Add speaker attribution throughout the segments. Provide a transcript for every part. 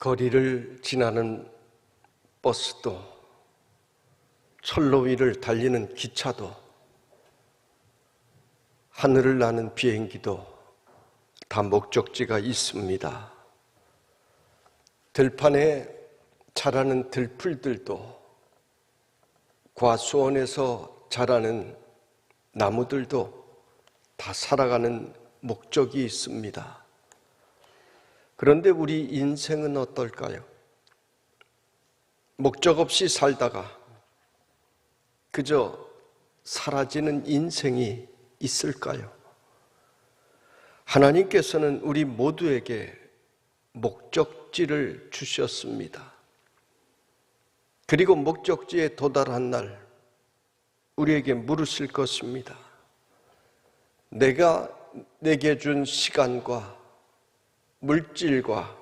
Speaker 1: 거리를 지나는 버스도 철로 위를 달리는 기차도 하늘을 나는 비행기도 다 목적지가 있습니다. 들판에 자라는 들풀들도 과수원에서 자라는 나무들도 다 살아가는 목적이 있습니다. 그런데 우리 인생은 어떨까요? 목적 없이 살다가 그저 사라지는 인생이 있을까요? 하나님께서는 우리 모두에게 목적지를 주셨습니다. 그리고 목적지에 도달한 날 우리에게 물으실 것입니다. 내가 내게 준 시간과 물질과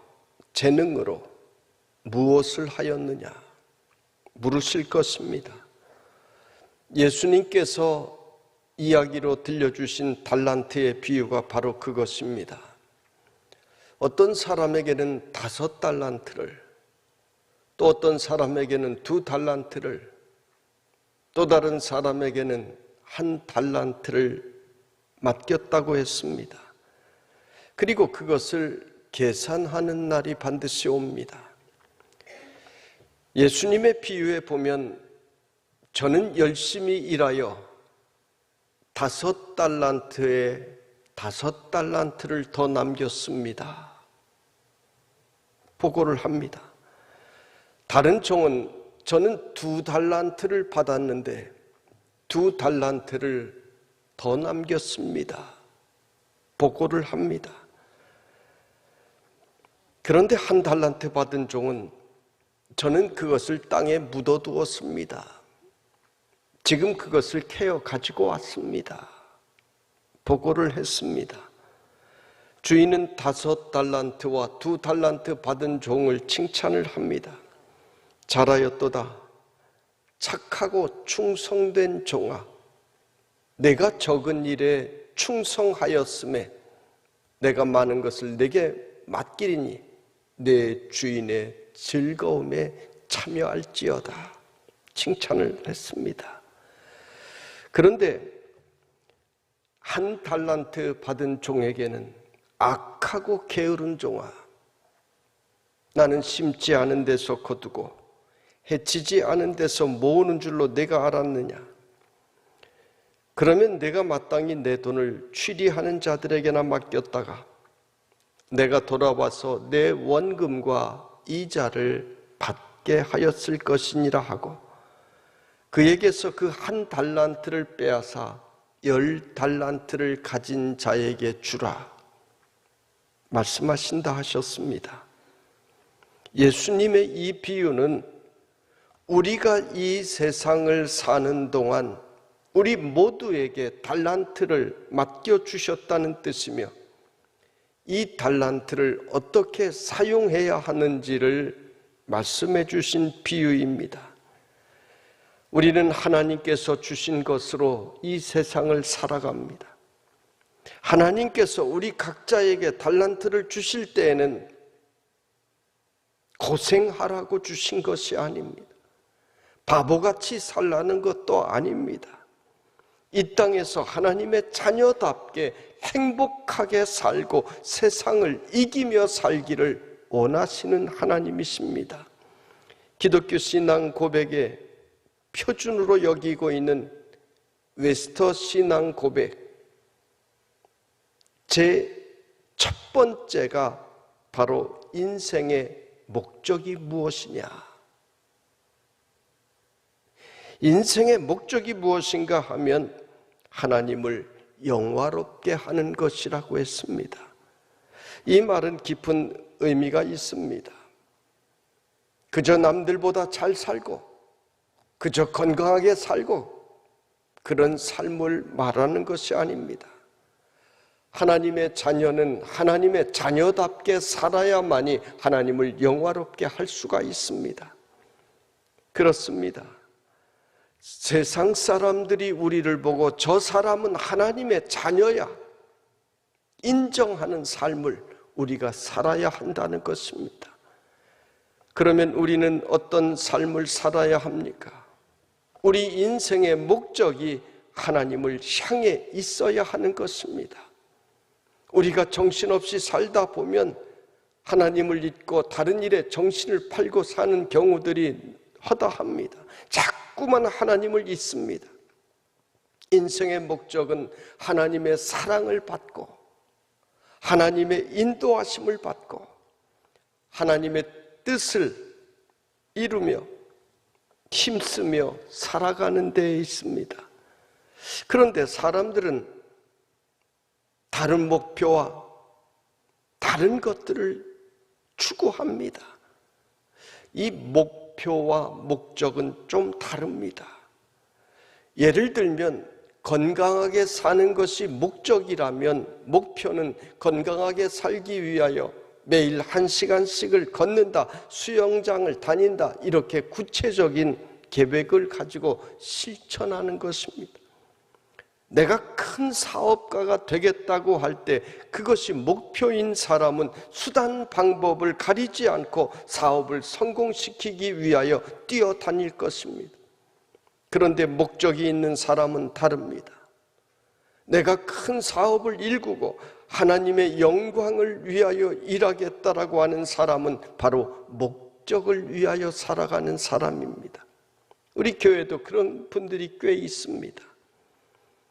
Speaker 1: 재능으로 무엇을 하였느냐 물으실 것입니다. 예수님께서 이야기로 들려주신 달란트의 비유가 바로 그것입니다. 어떤 사람에게는 다섯 달란트를, 또 어떤 사람에게는 두 달란트를, 또 다른 사람에게는 한 달란트를 맡겼다고 했습니다. 그리고 그것을 계산하는 날이 반드시 옵니다. 예수님의 비유에 보면 저는 열심히 일하여 다섯 달란트에 다섯 달란트를 더 남겼습니다. 보고를 합니다. 다른 종은 저는 두 달란트를 받았는데 두 달란트를 더 남겼습니다. 보고를 합니다. 그런데 한 달란트 받은 종은 저는 그것을 땅에 묻어두었습니다. 지금 그것을 캐어 가지고 왔습니다. 보고를 했습니다. 주인은 다섯 달란트와 두 달란트 받은 종을 칭찬을 합니다. 잘하였도다. 착하고 충성된 종아. 내가 적은 일에 충성하였음에 내가 많은 것을 내게 맡기리니 내 주인의 즐거움에 참여할지어다. 칭찬을 했습니다. 그런데 한 달란트 받은 종에게는 악하고 게으른 종아, 나는 심지 않은 데서 거두고 해치지 않은 데서 모으는 줄로 내가 알았느냐? 그러면 내가 마땅히 내 돈을 취리하는 자들에게나 맡겼다가 내가 돌아와서 내 원금과 이자를 받게 하였을 것이니라 하고 그에게서 그 한 달란트를 빼앗아 열 달란트를 가진 자에게 주라 말씀하신다 하셨습니다. 예수님의 이 비유는 우리가 이 세상을 사는 동안 우리 모두에게 달란트를 맡겨 주셨다는 뜻이며 이 달란트를 어떻게 사용해야 하는지를 말씀해 주신 비유입니다. 우리는 하나님께서 주신 것으로 이 세상을 살아갑니다. 하나님께서 우리 각자에게 달란트를 주실 때에는 고생하라고 주신 것이 아닙니다. 바보같이 살라는 것도 아닙니다. 이 땅에서 하나님의 자녀답게 행복하게 살고 세상을 이기며 살기를 원하시는 하나님이십니다. 기독교 신앙 고백의 표준으로 여기고 있는 웨스터 신앙 고백. 제 첫 번째가 바로 인생의 목적이 무엇이냐? 인생의 목적이 무엇인가 하면 하나님을 영화롭게 하는 것이라고 했습니다. 이 말은 깊은 의미가 있습니다. 그저 남들보다 잘 살고, 그저 건강하게 살고, 그런 삶을 말하는 것이 아닙니다. 하나님의 자녀는 하나님의 자녀답게 살아야만이 하나님을 영화롭게 할 수가 있습니다. 그렇습니다. 세상 사람들이 우리를 보고 저 사람은 하나님의 자녀야. 인정하는 삶을 우리가 살아야 한다는 것입니다. 그러면 우리는 어떤 삶을 살아야 합니까? 우리 인생의 목적이 하나님을 향해 있어야 하는 것입니다. 우리가 정신없이 살다 보면 하나님을 잊고 다른 일에 정신을 팔고 사는 경우들이 허다합니다. 자꾸만 하나님을 잊습니다. 인생의 목적은 하나님의 사랑을 받고 하나님의 인도하심을 받고 하나님의 뜻을 이루며 힘쓰며 살아가는 데에 있습니다. 그런데 사람들은 다른 목표와 다른 것들을 추구합니다. 이 목 표와 목적은 좀 다릅니다. 예를 들면 건강하게 사는 것이 목적이라면 목표는 건강하게 살기 위하여 매일 한 시간씩을 걷는다, 수영장을 다닌다, 이렇게 구체적인 계획을 가지고 실천하는 것입니다. 내가 큰 사업가가 되겠다고 할 때 그것이 목표인 사람은 수단 방법을 가리지 않고 사업을 성공시키기 위하여 뛰어다닐 것입니다. 그런데 목적이 있는 사람은 다릅니다. 내가 큰 사업을 일구고 하나님의 영광을 위하여 일하겠다라고 하는 사람은 바로 목적을 위하여 살아가는 사람입니다. 우리 교회도 그런 분들이 꽤 있습니다.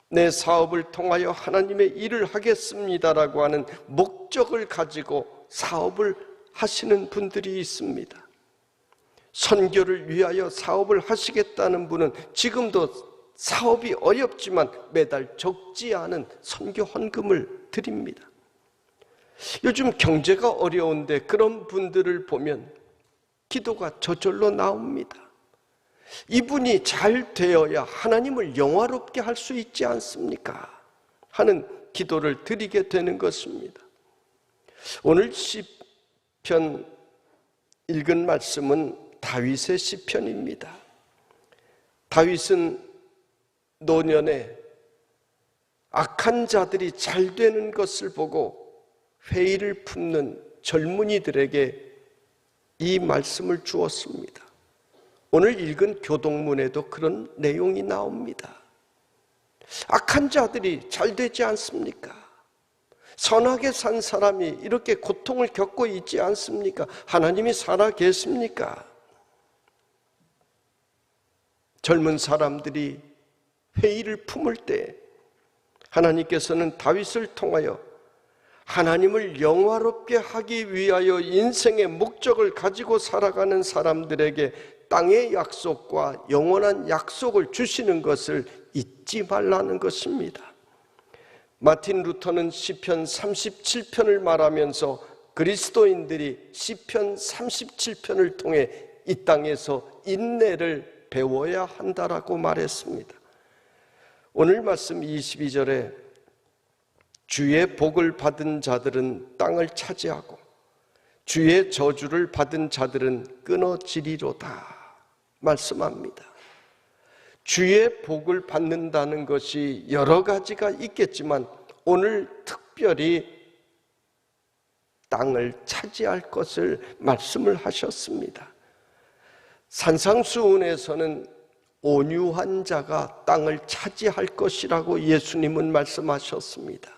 Speaker 1: 내 사업을 통하여 하나님의 일을 하겠습니다라고 하는 목적을 가지고 사업을 하시는 분들이 있습니다. 선교를 위하여 사업을 하시겠다는 분은 지금도 사업이 어렵지만 매달 적지 않은 선교 헌금을 드립니다. 요즘 경제가 어려운데 그런 분들을 보면 기도가 저절로 나옵니다. 이분이 잘 되어야 하나님을 영화롭게 할 수 있지 않습니까? 하는 기도를 드리게 되는 것입니다. 오늘 시편 읽은 말씀은 다윗의 시편입니다. 다윗은 노년에 악한 자들이 잘 되는 것을 보고 회의를 품는 젊은이들에게 이 말씀을 주었습니다. 오늘 읽은 교동문에도 그런 내용이 나옵니다. 악한 자들이 잘 되지 않습니까? 선하게 산 사람이 이렇게 고통을 겪고 있지 않습니까? 하나님이 살아 계십니까? 젊은 사람들이 회의를 품을 때 하나님께서는 다윗을 통하여 하나님을 영화롭게 하기 위하여 인생의 목적을 가지고 살아가는 사람들에게 땅의 약속과 영원한 약속을 주시는 것을 잊지 말라는 것입니다. 마틴 루터는 시편 37편을 말하면서 그리스도인들이 시편 37편을 통해 이 땅에서 인내를 배워야 한다라고 말했습니다. 오늘 말씀 22절에 주의 복을 받은 자들은 땅을 차지하고 주의 저주를 받은 자들은 끊어지리로다 말씀합니다. 주의 복을 받는다는 것이 여러 가지가 있겠지만 오늘 특별히 땅을 차지할 것을 말씀을 하셨습니다. 산상수훈에서는 온유한 자가 땅을 차지할 것이라고 예수님은 말씀하셨습니다.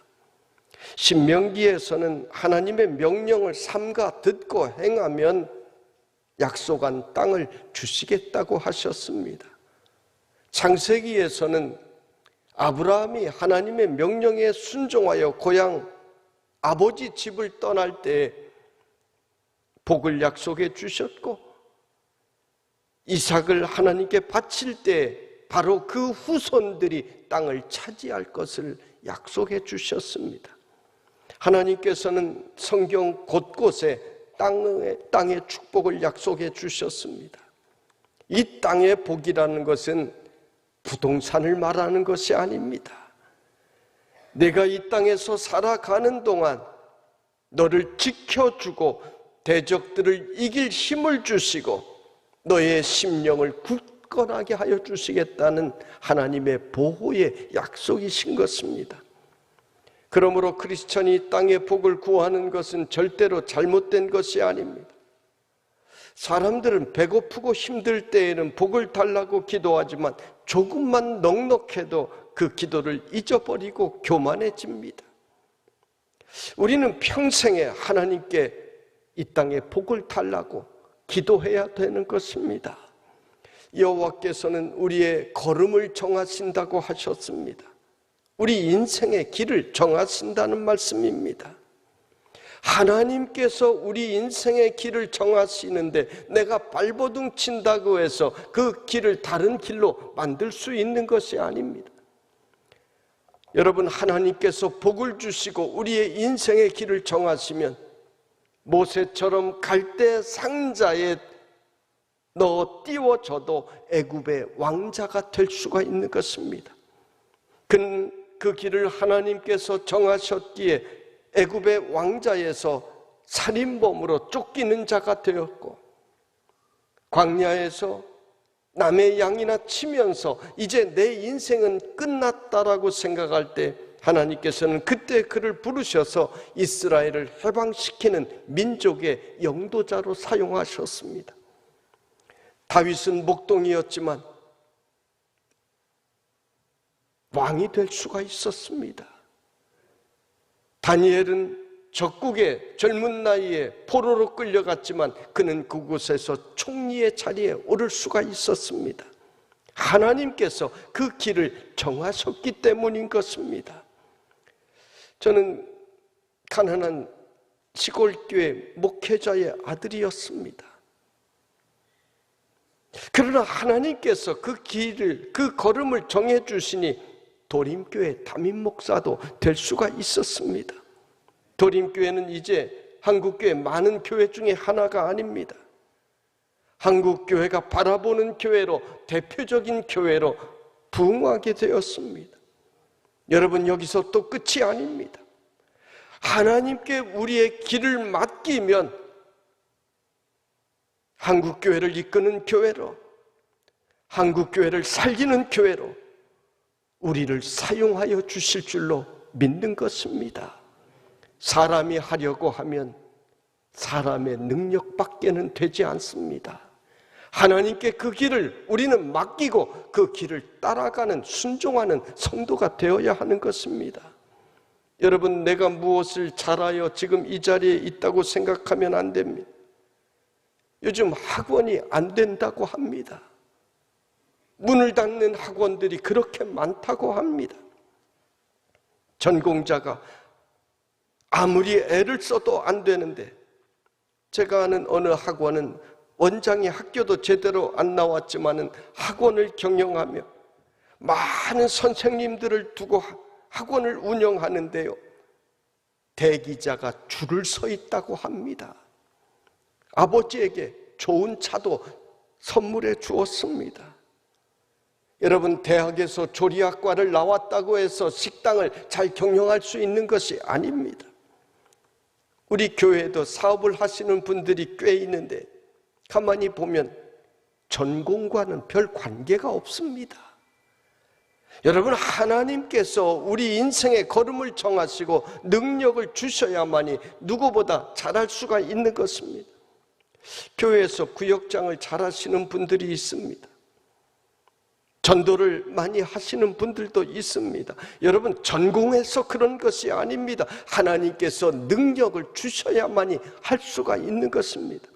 Speaker 1: 신명기에서는 하나님의 명령을 삼가 듣고 행하면 약속한 땅을 주시겠다고 하셨습니다. 창세기에서는 아브라함이 하나님의 명령에 순종하여 고향 아버지 집을 떠날 때 복을 약속해 주셨고 이삭을 하나님께 바칠 때 바로 그 후손들이 땅을 차지할 것을 약속해 주셨습니다. 하나님께서는 성경 곳곳에 땅의, 땅의 축복을 약속해 주셨습니다. 이 땅의 복이라는 것은 부동산을 말하는 것이 아닙니다. 내가 이 땅에서 살아가는 동안 너를 지켜주고 대적들을 이길 힘을 주시고 너의 심령을 굳건하게 하여 주시겠다는 하나님의 보호의 약속이신 것입니다. 그러므로 크리스천이 땅의 복을 구하는 것은 절대로 잘못된 것이 아닙니다. 사람들은 배고프고 힘들 때에는 복을 달라고 기도하지만 조금만 넉넉해도 그 기도를 잊어버리고 교만해집니다. 우리는 평생에 하나님께 이 땅에 복을 달라고 기도해야 되는 것입니다. 여호와께서는 우리의 걸음을 정하신다고 하셨습니다. 우리 인생의 길을 정하신다는 말씀입니다. 하나님께서 우리 인생의 길을 정하시는데 내가 발버둥 친다고 해서 그 길을 다른 길로 만들 수 있는 것이 아닙니다. 여러분, 하나님께서 복을 주시고 우리의 인생의 길을 정하시면 모세처럼 갈대 상자에 넣어 띄워져도 애굽의 왕자가 될 수가 있는 것입니다. 그, 그 길을 하나님께서 정하셨기에 애굽의 왕자에서 살인범으로 쫓기는 자가 되었고 광야에서 남의 양이나 치면서 이제 내 인생은 끝났다라고 생각할 때 하나님께서는 그때 그를 부르셔서 이스라엘을 해방시키는 민족의 영도자로 사용하셨습니다. 다윗은 목동이었지만 왕이 될 수가 있었습니다. 다니엘은 적국의 젊은 나이에 포로로 끌려갔지만 그는 그곳에서 총리의 자리에 오를 수가 있었습니다. 하나님께서 그 길을 정하셨기 때문인 것입니다. 저는 가난한 시골교회 목회자의 아들이었습니다. 그러나 하나님께서 그 길을, 그 걸음을 정해주시니 도림교회 담임 목사도 될 수가 있었습니다. 도림교회는 이제 한국교회 많은 교회 중에 하나가 아닙니다. 한국교회가 바라보는 교회로 대표적인 교회로 부흥하게 되었습니다. 여러분 여기서 또 끝이 아닙니다. 하나님께 우리의 길을 맡기면 한국교회를 이끄는 교회로 한국교회를 살리는 교회로 우리를 사용하여 주실 줄로 믿는 것입니다. 사람이 하려고 하면 사람의 능력밖에는 되지 않습니다. 하나님께 그 길을 우리는 맡기고 그 길을 따라가는 순종하는 성도가 되어야 하는 것입니다. 여러분, 내가 무엇을 잘하여 지금 이 자리에 있다고 생각하면 안 됩니다. 요즘 학원이 안 된다고 합니다. 문을 닫는 학원들이 그렇게 많다고 합니다. 전공자가 아무리 애를 써도 안 되는데 제가 아는 어느 학원은 원장이 학교도 제대로 안 나왔지만은 학원을 경영하며 많은 선생님들을 두고 학원을 운영하는데요. 대기자가 줄을 서 있다고 합니다. 아버지에게 좋은 차도 선물해 주었습니다. 여러분, 대학에서 조리학과를 나왔다고 해서 식당을 잘 경영할 수 있는 것이 아닙니다. 우리 교회에도 사업을 하시는 분들이 꽤 있는데, 가만히 보면 전공과는 별 관계가 없습니다. 여러분, 하나님께서 우리 인생의 걸음을 정하시고 능력을 주셔야만이 누구보다 잘할 수가 있는 것입니다. 교회에서 구역장을 잘 하시는 분들이 있습니다. 전도를 많이 하시는 분들도 있습니다. 여러분, 전공해서 그런 것이 아닙니다. 하나님께서 능력을 주셔야만이 할 수가 있는 것입니다.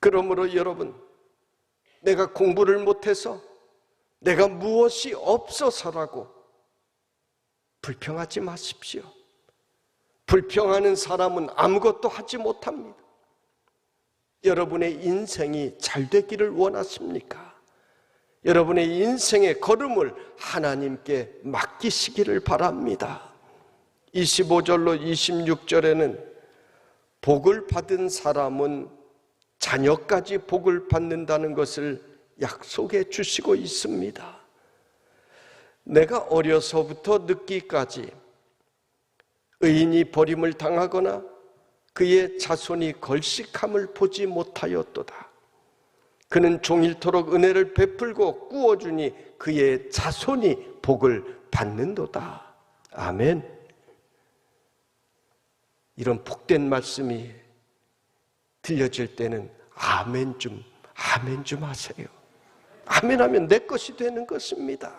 Speaker 1: 그러므로 여러분, 내가 공부를 못해서 내가 무엇이 없어서라고 불평하지 마십시오. 불평하는 사람은 아무것도 하지 못합니다. 여러분의 인생이 잘 되기를 원하십니까? 여러분의 인생의 걸음을 하나님께 맡기시기를 바랍니다. 25절로 26절에는 복을 받은 사람은 자녀까지 복을 받는다는 것을 약속해 주시고 있습니다. 내가 어려서부터 늦기까지 의인이 버림을 당하거나 그의 자손이 걸식함을 보지 못하였도다. 그는 종일토록 은혜를 베풀고 꾸어주니 그의 자손이 복을 받는도다. 아멘. 이런 복된 말씀이 들려질 때는 아멘 좀, 아멘 좀 하세요. 아멘 하면 내 것이 되는 것입니다.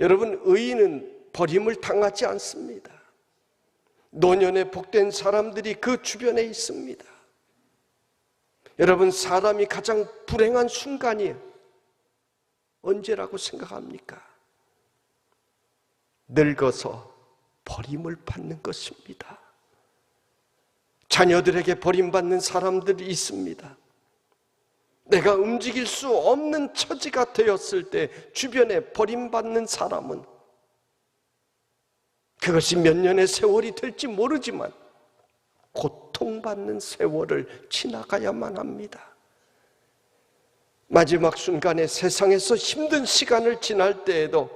Speaker 1: 여러분, 의인은 버림을 당하지 않습니다. 노년에 복된 사람들이 그 주변에 있습니다. 여러분, 사람이 가장 불행한 순간이 언제라고 생각합니까? 늙어서 버림을 받는 것입니다. 자녀들에게 버림받는 사람들이 있습니다. 내가 움직일 수 없는 처지가 되었을 때 주변에 버림받는 사람은 그것이 몇 년의 세월이 될지 모르지만 고통받는 세월을 지나가야만 합니다. 마지막 순간에 세상에서 힘든 시간을 지날 때에도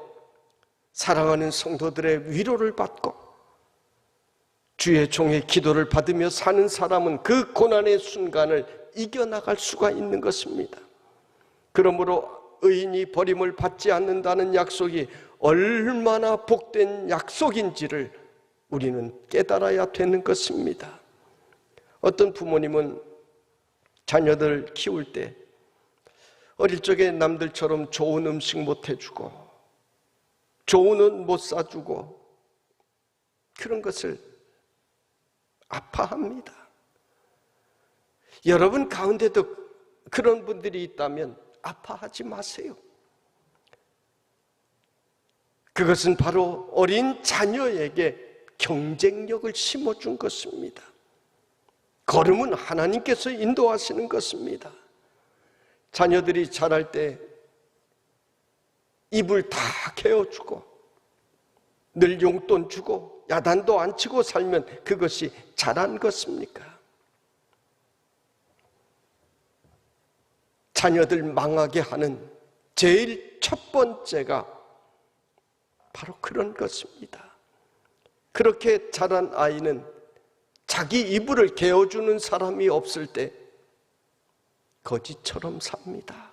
Speaker 1: 사랑하는 성도들의 위로를 받고 주의 종의 기도를 받으며 사는 사람은 그 고난의 순간을 이겨나갈 수가 있는 것입니다. 그러므로 의인이 버림을 받지 않는다는 약속이 얼마나 복된 약속인지를 우리는 깨달아야 되는 것입니다. 어떤 부모님은 자녀들 키울 때 어릴 적에 남들처럼 좋은 음식 못 해주고 좋은 옷 못 사주고 그런 것을 아파합니다. 여러분 가운데도 그런 분들이 있다면 아파하지 마세요. 그것은 바로 어린 자녀에게 경쟁력을 심어준 것입니다. 걸음은 하나님께서 인도하시는 것입니다. 자녀들이 자랄 때 입을 다 개어주고 늘 용돈 주고 야단도 안 치고 살면 그것이 잘한 것입니까? 자녀들 망하게 하는 제일 첫 번째가 바로 그런 것입니다. 그렇게 자란 아이는 자기 이불을 개어주는 사람이 없을 때 거지처럼 삽니다.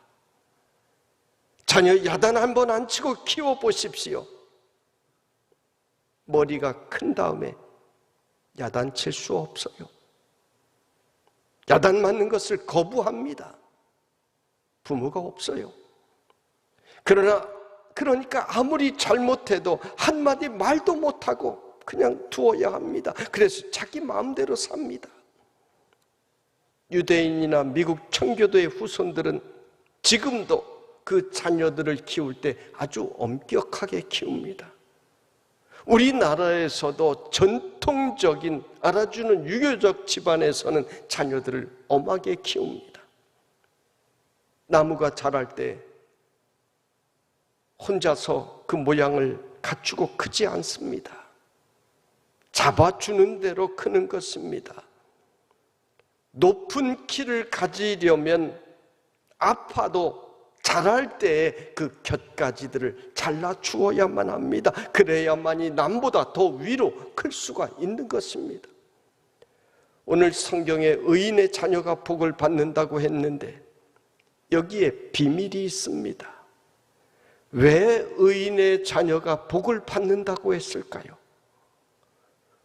Speaker 1: 자녀 야단 한 번 안 치고 키워 보십시오. 머리가 큰 다음에 야단 칠 수 없어요. 야단 맞는 것을 거부합니다. 부모가 없어요. 그러나 그러니까 아무리 잘못해도 한마디 말도 못하고 그냥 두어야 합니다. 그래서 자기 마음대로 삽니다. 유대인이나 미국 청교도의 후손들은 지금도 그 자녀들을 키울 때 아주 엄격하게 키웁니다. 우리나라에서도 전통적인 알아주는 유교적 집안에서는 자녀들을 엄하게 키웁니다. 나무가 자랄 때 혼자서 그 모양을 갖추고 크지 않습니다. 잡아주는 대로 크는 것입니다. 높은 키를 가지려면 아파도 자랄 때그 곁가지들을 잘라 주어야만 합니다. 그래야만이 남보다 더 위로 클 수가 있는 것입니다. 오늘 성경에 의인의 자녀가 복을 받는다고 했는데 여기에 비밀이 있습니다. 왜 의인의 자녀가 복을 받는다고 했을까요?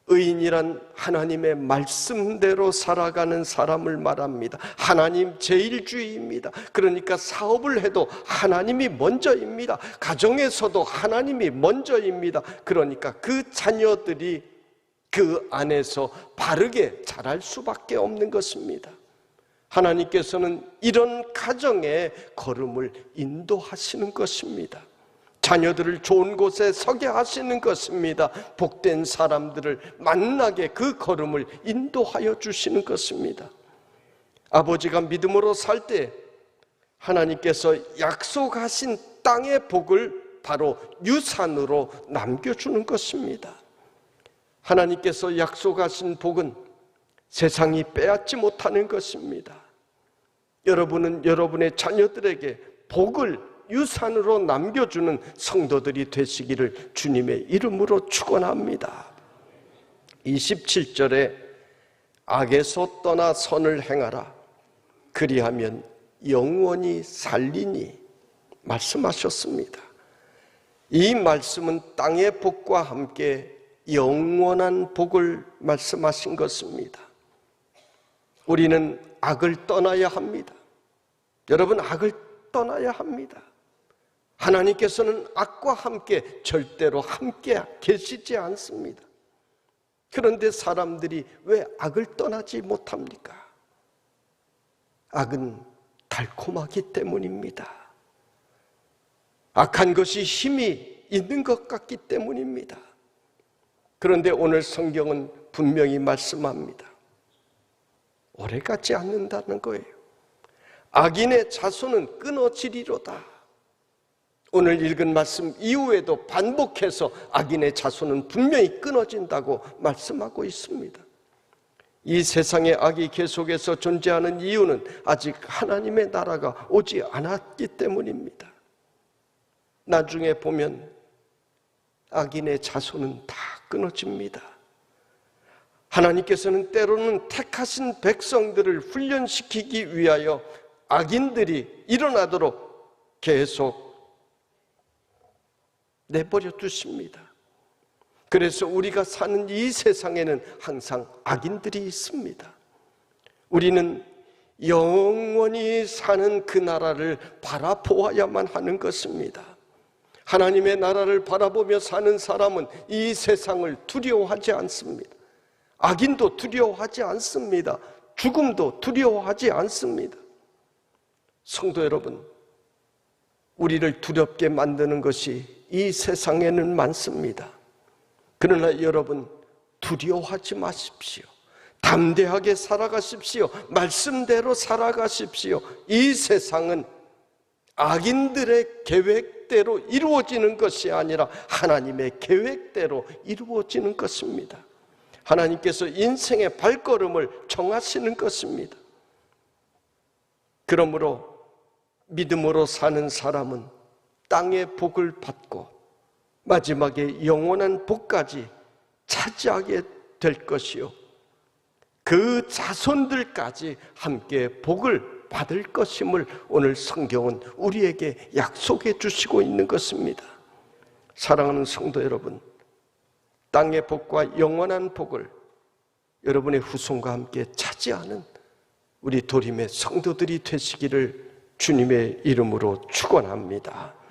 Speaker 1: 의인이란 하나님의 말씀대로 살아가는 사람을 말합니다. 하나님 제일주의입니다. 그러니까 사업을 해도 하나님이 먼저입니다. 가정에서도 하나님이 먼저입니다. 그러니까 그 자녀들이 그 안에서 바르게 자랄 수밖에 없는 것입니다. 하나님께서는 이런 가정의 걸음을 인도하시는 것입니다. 자녀들을 좋은 곳에 서게 하시는 것입니다. 복된 사람들을 만나게 그 걸음을 인도하여 주시는 것입니다. 아버지가 믿음으로 살 때 하나님께서 약속하신 땅의 복을 바로 유산으로 남겨주는 것입니다. 하나님께서 약속하신 복은 세상이 빼앗지 못하는 것입니다. 여러분은 여러분의 자녀들에게 복을 유산으로 남겨주는 성도들이 되시기를 주님의 이름으로 축원합니다. 27절에 악에서 떠나 선을 행하라. 그리하면 영원히 살리니 말씀하셨습니다. 이 말씀은 땅의 복과 함께 영원한 복을 말씀하신 것입니다. 우리는 악을 떠나야 합니다. 여러분, 악을 떠나야 합니다. 하나님께서는 악과 함께 절대로 함께 계시지 않습니다. 그런데 사람들이 왜 악을 떠나지 못합니까? 악은 달콤하기 때문입니다. 악한 것이 힘이 있는 것 같기 때문입니다. 그런데 오늘 성경은 분명히 말씀합니다. 오래 가지 않는다는 거예요. 악인의 자손은 끊어지리로다. 오늘 읽은 말씀 이후에도 반복해서 악인의 자손은 분명히 끊어진다고 말씀하고 있습니다. 이 세상에 악이 계속해서 존재하는 이유는 아직 하나님의 나라가 오지 않았기 때문입니다. 나중에 보면 악인의 자손은 다 끊어집니다. 하나님께서는 때로는 택하신 백성들을 훈련시키기 위하여 악인들이 일어나도록 계속 내버려 두십니다. 그래서 우리가 사는 이 세상에는 항상 악인들이 있습니다. 우리는 영원히 사는 그 나라를 바라보아야만 하는 것입니다. 하나님의 나라를 바라보며 사는 사람은 이 세상을 두려워하지 않습니다. 악인도 두려워하지 않습니다. 죽음도 두려워하지 않습니다. 성도 여러분, 우리를 두렵게 만드는 것이 이 세상에는 많습니다. 그러나 여러분, 두려워하지 마십시오. 담대하게 살아가십시오. 말씀대로 살아가십시오. 이 세상은 악인들의 계획대로 이루어지는 것이 아니라 하나님의 계획대로 이루어지는 것입니다. 하나님께서 인생의 발걸음을 정하시는 것입니다. 그러므로 믿음으로 사는 사람은 땅의 복을 받고 마지막에 영원한 복까지 차지하게 될 것이요. 그 자손들까지 함께 복을 받을 것임을 오늘 성경은 우리에게 약속해 주시고 있는 것입니다. 사랑하는 성도 여러분, 땅의 복과 영원한 복을 여러분의 후손과 함께 차지하는 우리 도림의 성도들이 되시기를 주님의 이름으로 축원합니다.